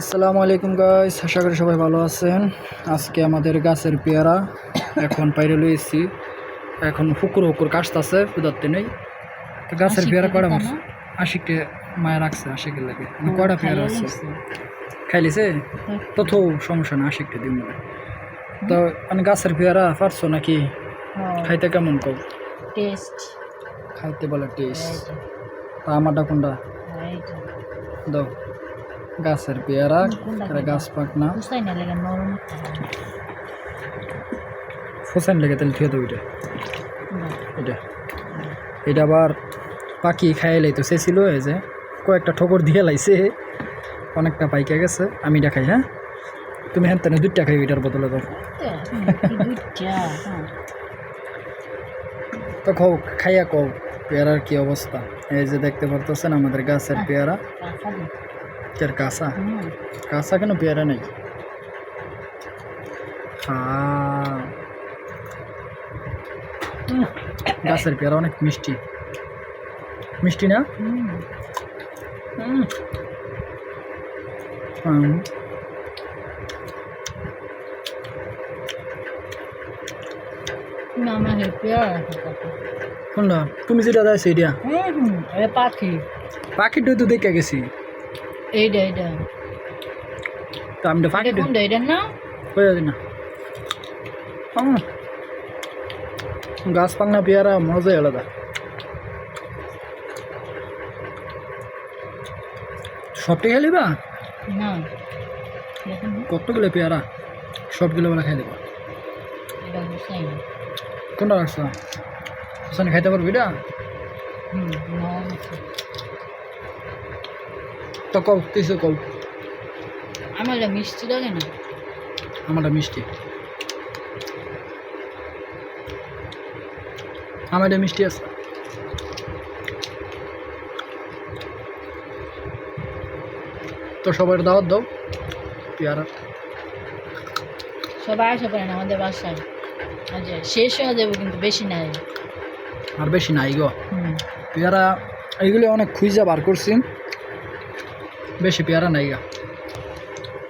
আসসালামু আলাইকুম গাইস আশা করি সবাই ভালো আছেন। আজকে আমাদের গাছের পেয়ারা এখন বাইরে লইছি। এখন হুকুর হুকুর কাশতাছে ক্ষুদার্তে নেই। তো গাছের পেয়ারা কয়টা দিতা মারছে? আশিককে মায়া রাখছে আশিকের লাগে। মানে কয়টা পেয়ারা আছে? খাইলিছে? তো তো সমস্যা না আশিকটা দিন তো মানে গাছের পেয়ারা পারছ নাকি? খাইতে কেমন কব টেস্ট। খাইতে বলে টেস্ট। তা। আমারটা কোনটা? দাও। গাছের পেয়ারা, এটা গাছ পাক না ফোসাইন লেগে তাহলে থুয়ে দেবো এটা। এটা। এটা আবার পাখি খাইলেই তো সে ছিল এই যে, কয়েকটা ঠোকর দিয়ে লাইছে। অনেকটা পাইকা গেছে, আমি এটা খাই হ্যাঁ? তুমি হ্যাঁ তেনে দুইটা খাই এটার বদলে দাও। তো খাও খাইয়া কও, পেয়ারার কি অবস্থা? এই যে দেখতে পারতেছেন আমাদের গাছের পেয়ারা। এর কাঁচা কাঁচা কেন পেয়ারা নেই গাছের পেয়ারা অনেক মিষ্টি মিষ্টি না কোনটা তুমি যেটা সেইটা হুম পাখি পাখিটা তো দেখে গেছি এইটা এইটা তো আমি তো পাখিটা কোনটা এটা না? হয়ে যাবে না। গাছ পাংনা পেয়ারা মজাই আলাদা। সবটি খেলি বা না। কতগুলো পেয়ারা? সবগুলো বলে খাই দেবো কোনটা রাখছো? হোসেন খাইতে পারবি এটা হুম। তো কও কিছু কও আমার মিষ্টি লাগে না। আমারটা মিষ্টি। আমার এটা মিষ্টি আছে। তো সবার দাওয়াত দাও পেয়ারা। সবাই আসা পারে না আমাদের বাসায় আচ্ছা শেষ হয়ে যাবে কিন্তু বেশি নাই। আর বেশি নাই গো। পেয়ারা এইগুলো অনেক খুঁজা বার করছি। বেশি পেয়ারা নাই